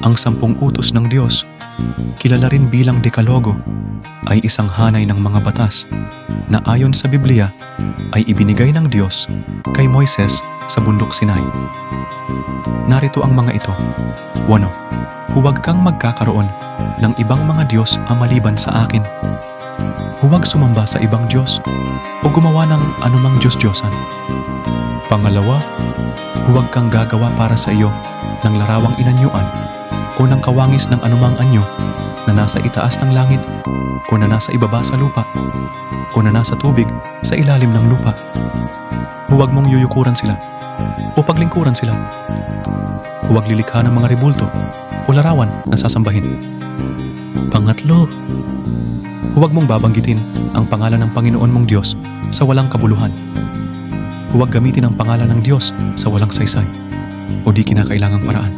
Ang sampung utos ng Diyos, kilala rin bilang Dekalogo, ay isang hanay ng mga batas na ayon sa Biblia ay ibinigay ng Diyos kay Moises sa bundok Sinai. Narito ang mga ito. Wano, huwag kang magkakaroon ng ibang mga Diyos ang sa akin. Huwag sumamba sa ibang Diyos o gumawa ng anumang Diyos-Diyosan. Pangalawa, huwag kang gagawa para sa iyo ng larawang inanyuan o ng kawangis ng anumang anyo na nasa itaas ng langit o na nasa ibaba sa lupa o na nasa tubig sa ilalim ng lupa. Huwag mong yuyukuran sila o paglingkuran sila. Huwag lilikha ng mga rebulto o larawan na sasambahin. Pangatlo, huwag mong babanggitin ang pangalan ng Panginoon mong Diyos sa walang kabuluhan. Huwag gamitin ang pangalan ng Diyos sa walang saysay o di kinakailangang paraan.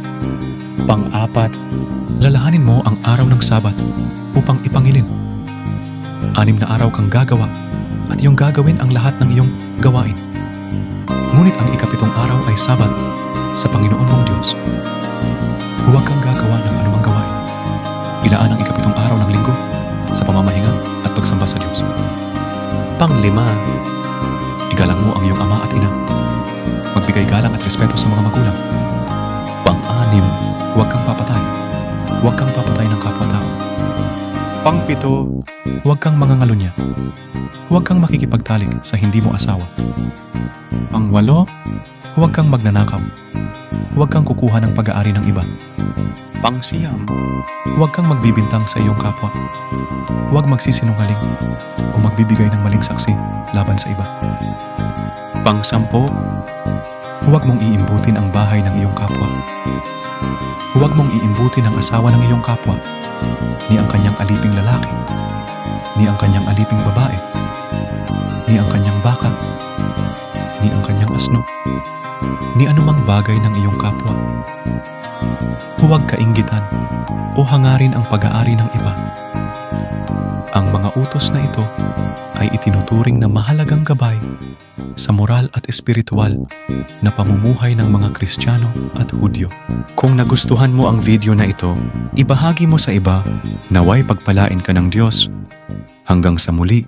Pang-apat, lalahanin mo ang araw ng Sabat upang ipangilin. Anim na araw kang gagawa at iyong gagawin ang lahat ng iyong gawain. Ngunit ang ikapitong araw ay Sabat sa Panginoon mong Diyos. Huwag kang gagawa ng anumang gawain. Ilaan ang ikapitong araw ng linggo sa pamamahinga at pagsamba sa Diyos. Panglima, igalang mo ang iyong ama at ina. Magbigay galang at respeto sa mga magulang. Pang-anim, huwag kang papatay. Huwag kang papatay ng kapwa-tao. Pangpito, huwag kang mangangalunya. Huwag kang makikipagtalik sa hindi mo asawa. Pangwalo, huwag kang magnanakaw. Huwag kang kukuha ng pag-aari ng iba. Pangsiyam, huwag kang magbibintang sa iyong kapwa. Huwag magsisinungaling o magbibigay ng maling saksi laban sa iba. Pangsampo, huwag mong iimbutin ang bahay ng iyong kapwa. Huwag mong iimbutin ang asawa ng iyong kapwa, ni ang kanyang aliping lalaki, ni ang kanyang aliping babae, ni ang kanyang baka, ni ang kanyang asno, ni anumang bagay ng iyong kapwa. Huwag kainggitan o hangarin ang pag-aari ng iba. Ang mga utos na ito ay itinuturing na mahalagang gabay sa moral at espiritual na pamumuhay ng mga Kristiyano at Hudyo. Kung nagustuhan mo ang video na ito, ibahagi mo sa iba naway pagpalain ka ng Diyos. Hanggang sa muli,